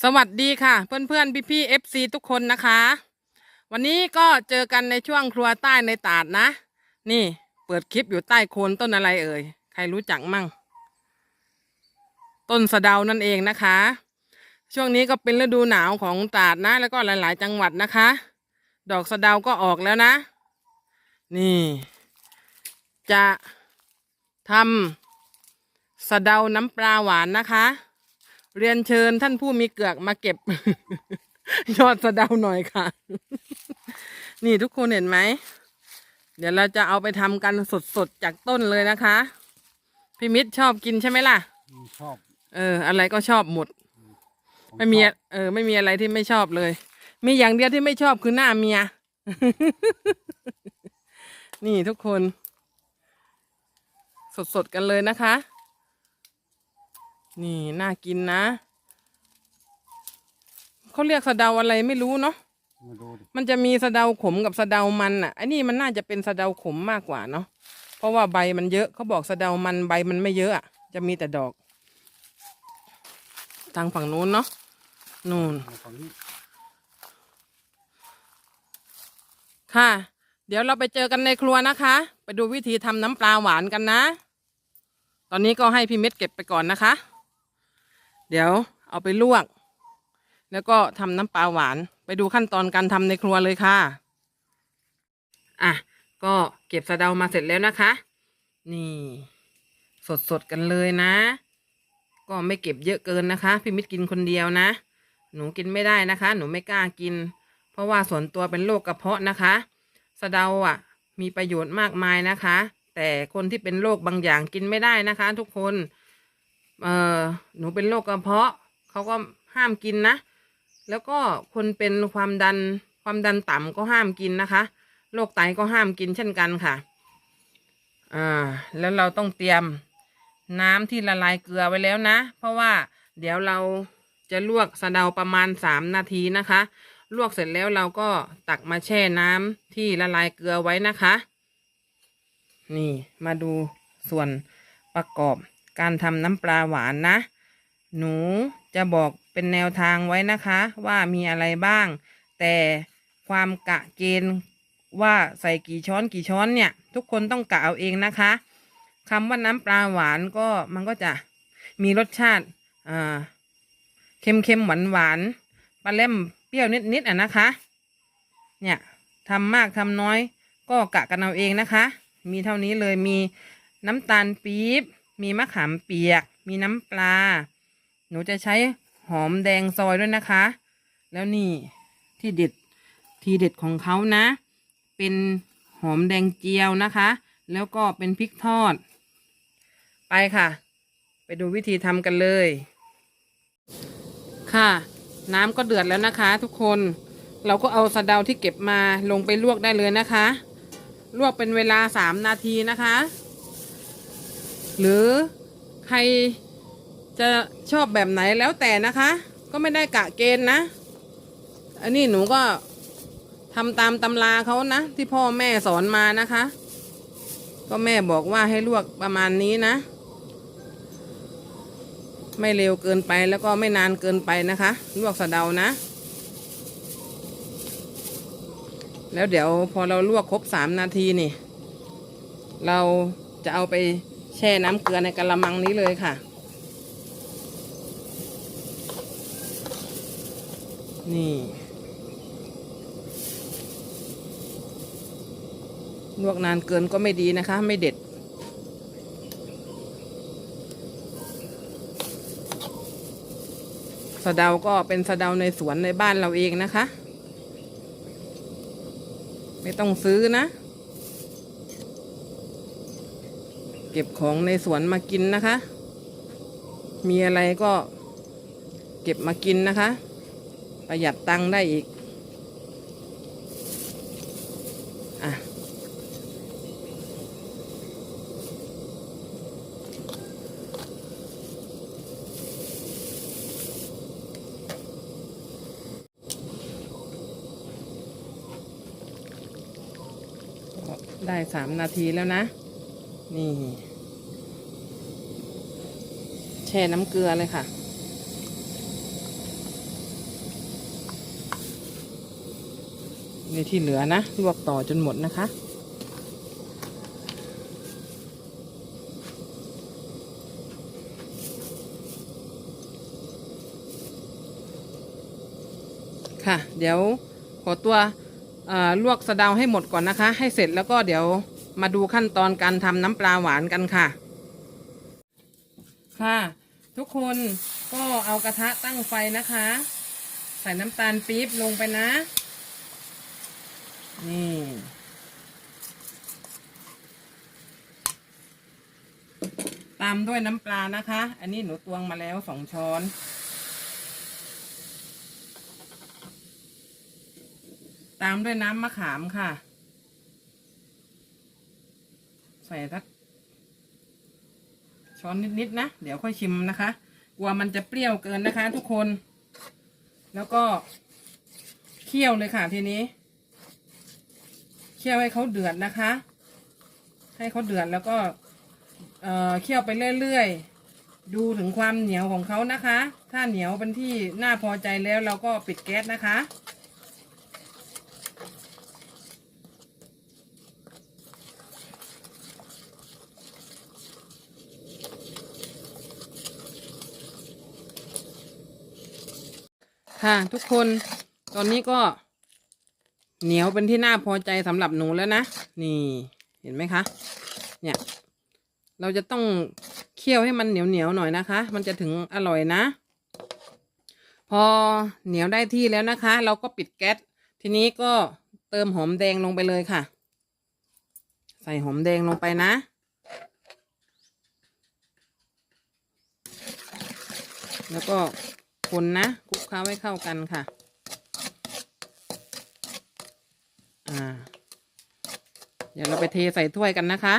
สวัสดีค่ะ เพื่อนเพื่อนพี่พี่เอฟซีทุกคนนะคะ วันนี้ก็เจอกันในช่วงครัวใต้ในตาดนะ นี่เปิดคลิปอยู่ใต้โคนต้นอะไรเอ่ย ใครรู้จักมั่ง ต้นสะเดานั่นเองนะคะ ช่วงนี้ก็เป็นฤดูหนาวของตราดนะ แล้วก็หลาย ๆ จังหวัดนะคะ ดอกสะเดาก็ออกแล้วนะ นี่ จะทำสะเดาน้ำปลาหวานนะคะ เรียนเชิญท่านผู้มีเกือกมาเก็บ ยอดสะเดาหน่อยค่ะ นี่ทุกคนเห็นไหม เดี๋ยวเราจะเอาไปทำกันสดๆ จากต้นเลยนะคะ พี่มิตรชอบกินใช่ไหมล่ะอืมชอบ เออ อะไรก็ชอบหมดผไม่มีชอบเออ ไม่มีอะไรที่ไม่ชอบเลย มีอย่างเดียวที่ไม่ชอบคือหน้าเมีย นี่ทุกคน สดๆ กันเลยนะคะ นี่น่ากินนะเขาเรียกสะเดาอะไรไม่รู้เนาะมาดูดิมันจะมีสะเดาขมกับสะเดามันอะอันนี้มันน่าจะเป็นสะเดาขมมากกว่าเนาะเพราะว่าใบมันเยอะเขาบอกสะเดามันใบมันไม่เยอะอะจะมีแต่ดอก ทางฝั่งนู้นเนาะนู่น มาฝั่งนี้ค่ะ เดี๋ยวเราไปเจอกันในครัวนะคะ ไปดูวิธีทำน้ำปลาหวานกันนะ ตอนนี้ก็ให้พี่เม็ดเก็บไปก่อนนะคะ เดี๋ยวเอาไปลวก แล้วก็ทำน้ำปลาหวาน ไปดูขั้นตอนการทำในครัวเลยค่ะ อะ ก็เก็บสะเดามาเสร็จแล้วนะคะ นี่ สดๆกันเลยนะ ก็ไม่เก็บเยอะเกินนะคะ พี่มิตรกินคนเดียวนะ หนูกินไม่ได้นะคะ หนูไม่กล้ากิน เพราะว่าส่วนตัวเป็นโรคกระเพาะนะคะสะเดาอะ มีประโยชน์มากมายนะคะ แต่คนที่เป็นโรคบางอย่างกินไม่ได้นะคะ ทุกคน เออหนูเป็นโรคกระเพาะเขาก็ห้ามกินนะ แล้วก็คนเป็นความดันความดันต่ำก็ห้ามกินนะคะโรคไตก็ห้ามกินเช่นกันค่ะอ่าแล้วเราต้องเตรียมน้ำที่ละลายเกลือไว้แล้วนะ เพราะว่าเดี๋ยวเราจะลวกสะเดาประมาณสามนาทีนะคะ ลวกเสร็จแล้วเราก็ตักมาแช่น้ำที่ละลายเกลือไว้นะคะ นี่มาดูส่วนประกอบ การทำน้ำปลาหวานนะ หนูจะบอกเป็นแนวทางไว้นะคะว่ามีอะไรบ้าง แต่ความกะเกณฑ์ว่าใส่กี่ช้อนกี่ช้อนเนี่ย ทุกคนต้องกะเอาเองนะคะคำว่าน้ำปลาหวานก็มันก็จะมีรสชาติเค็มเค็มหวานหวานๆปลาเล่มเปรี้ยวนิดนิดๆอะนะคะ เนี่ยทำมากทำน้อย ก็กะกันเอาเองนะคะ มีเท่านี้เลยมีน้ำตาลปี๊บ มีมะขามเปียก มีน้ำปลา หนูจะใช้หอมแดงซอยด้วยนะคะ แล้วนี่ที่เด็ดทีเด็ดของเขานะ เป็นหอมแดงเจียวนะคะ แล้วก็เป็นพริกทอด ไปค่ะ ไปดูวิธีทำกันเลย ค่ะ น้ำก็เดือดแล้วนะคะ ทุกคน เราก็เอาสะเดาที่เก็บมาลงไปลวกได้เลยนะคะ ลวกเป็นเวลาสามนาทีนะคะ หรือใครจะชอบแบบไหนแล้วแต่นะคะ ก็ไม่ได้กะเกณฑ์นะ อันนี้หนูก็ทำตามตำราเขานะ ที่พ่อแม่สอนมานะคะ ก็แม่บอกว่าให้ลวกประมาณนี้นะ ไม่เร็วเกินไปแล้วก็ไม่นานเกินไปนะคะ ลวกสะเดานะ แล้วเดี๋ยวพอเราลวกครบสามนาทีนี่ เราจะเอาไป แช่น้ำเกลือในกระมังนี้เลยค่ะ นี่ ลวกนานเกินก็ไม่ดีนะคะ ไม่เด็ด สะเดาก็เป็นสะเดาในสวนในบ้านเราเองนะคะ ไม่ต้องซื้อนะ เก็บของในสวนมากินนะคะ มีอะไรก็เก็บมากินนะคะ ประหยัดตังค์ได้อีกอะได้สามนาทีแล้วนะ นี่ แช่น้ำเกลือเลยค่ะ ในที่เหลือนะลวกต่อจนหมดนะคะค่ะ เดี๋ยวขอตัวลวกสะเดาให้หมดก่อนนะคะ ให้เสร็จแล้วก็เดี๋ยว มาดูขั้นตอนการทำน้ำปลาหวานกันค่ะ ค่ะ ทุกคนก็เอากระทะตั้งไฟนะคะ ใส่น้ำตาลปี๊บลงไปนะ นี่ตามด้วยน้ำปลานะคะ อันนี้หนูตวงมาแล้วสองช้อน ตามด้วยน้ำมะขามค่ะ ใส่สักช้อนนิดๆนะ เดี๋ยวค่อยชิมนะคะ กลัวมันจะเปรี้ยวเกินนะคะ ทุกคน แล้วก็เคี่ยวเลยค่ะทีนี้ เคี่ยวให้เขาเดือดนะคะ ให้เขาเดือดแล้วก็เอ่อเคี่ยวไปเรื่อยๆ ดูถึงความเหนียวของเขานะคะ ถ้าเหนียวเป็นที่น่าพอใจแล้วเราก็ปิดแก๊สนะคะ ค่ะ ทุกคนตอนนี้ก็ เหนียวเป็นที่น่าพอใจสำหรับหนูแล้วนะ นี่เห็นไหมคะ เนี่ย เราจะต้องเคี่ยวให้มันเหนียวเหนียวหน่อยนะคะ มันจะถึงอร่อยนะ พอเหนียวได้ที่แล้วนะคะ เราก็ปิดแก๊สทีนี้ก็เติมหอมแดงลงไปเลยค่ะ ใส่หอมแดงลงไปนะ แล้วก็ คนนะคลุกเคล้าให้เข้ากันค่ะ อ่า เดี๋ยวเราไปเทใส่ถ้วยกันนะคะ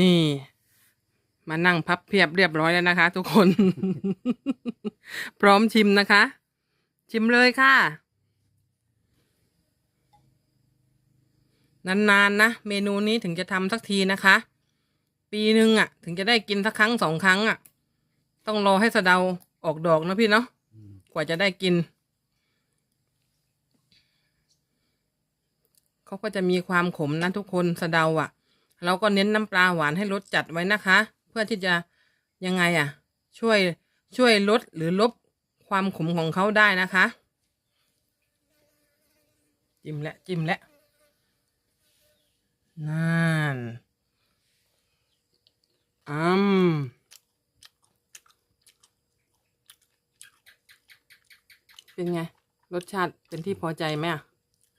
นี่ มานั่งพับเพียบเรียบร้อยแล้วนะคะ ทุกคน พร้อมชิมนะคะ ชิมเลยค่ะ นานๆนะเมนูนี้ถึงจะทำสักทีนะคะ ปีหนึ่งอะ่ะ ถึงจะได้กินสักครั้งสองครั้งอะ่ะ ต้องรอให้สะเดาออกดอกนะพี่เนาะกว่าจะได้กิน เขาก็จะมีความขมนะทุกคนสะเดาอะ่ะ เราก็เน้นน้ำปลาหวานให้รสจัดไว้นะคะ เพื่อที่จะยังไงอะ่ะ ช่วยช่วยลดหรือลบความขมของเขาได้นะคะ จิ้มและจิ้มและนั่นอืม เป็นไง รสชาติเป็นที่พอใจไหมอะ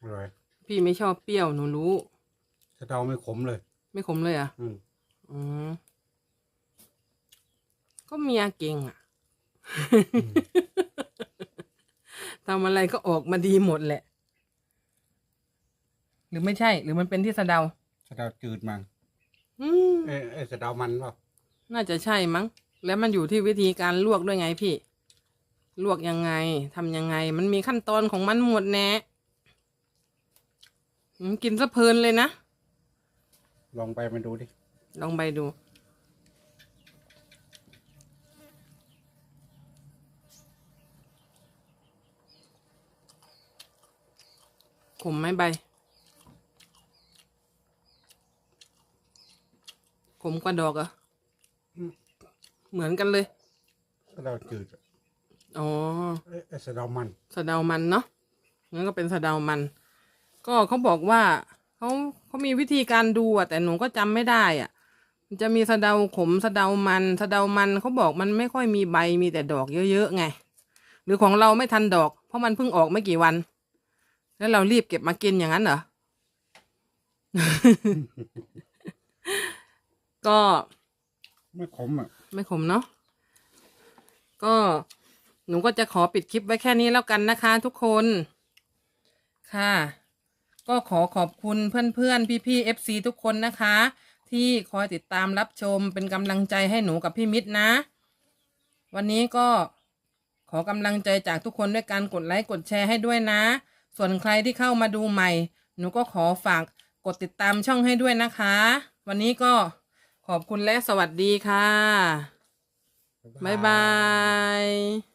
อร่อยพี่ไม่ชอบเปรี้ยวหนูรู้สะเดาไม่ขมเลย ไม่ขมเลยเหรอะ อืมอืมก็เมียเก่งอะ ทำอะไรก็ออกมาดีหมดแหละ หรือไม่ใช่ หรือมันเป็นที่สะเดา สะเดาจืดมั้งอืมเอ้ยเอ้ยสะเดามันเปล่าน่าจะใช่มั้ง แล้วมันอยู่ที่วิธีการลวกด้วยไงพี่ ลวกยังไงทำยังไง มันมีขั้นตอนของมันหมดแน่อืมกินซะเพลินเลยนะ ลองไปมาดูดิ ลองไปดู ขมไหมใบ ขมกว่าดอกเหรอะเหมือนกันเลยสะเดาจืดอ๋ อเอ้ยเอ้ยสะเดามันสะเดามันเนาะงั้นก็เป็นสะเดามัน ก็เขาบอกว่าเขาเขามีวิธีการดูอะแต่หนูก็จำไม่ได้อะมันจะมีสะเดาขมสะเดามันสะเดามันเขาบอกมันไม่ค่อยมีใบมีแต่ดอกเยอะๆไง หรือของเราไม่ทันดอก เพราะมันเพิ่งออกไม่กี่วัน แล้วเรารีบเก็บมากินอย่างนั้นเหรอ ก็ไม่ขมอะไม่ขมเนาะก็ หนูก็จะขอปิดคลิปไว้แค่นี้แล้วกันนะคะ ทุกคนค่ะ ก็ขอขอบคุณเพื่อนๆ พี่ๆ FC ทุกคนนะคะ ที่คอยติดตามรับชมเป็นกำลังใจให้หนูกับพี่มิตรนะ วันนี้ก็ขอกำลังใจจากทุกคนด้วยการกดไลค์กดแชร์ให้ด้วยนะ ส่วนใครที่เข้ามาดูใหม่ หนูก็ขอฝากกดติดตามช่องให้ด้วยนะคะ วันนี้ก็ขอบคุณและสวัสดีค่ะ บ๊ายบาย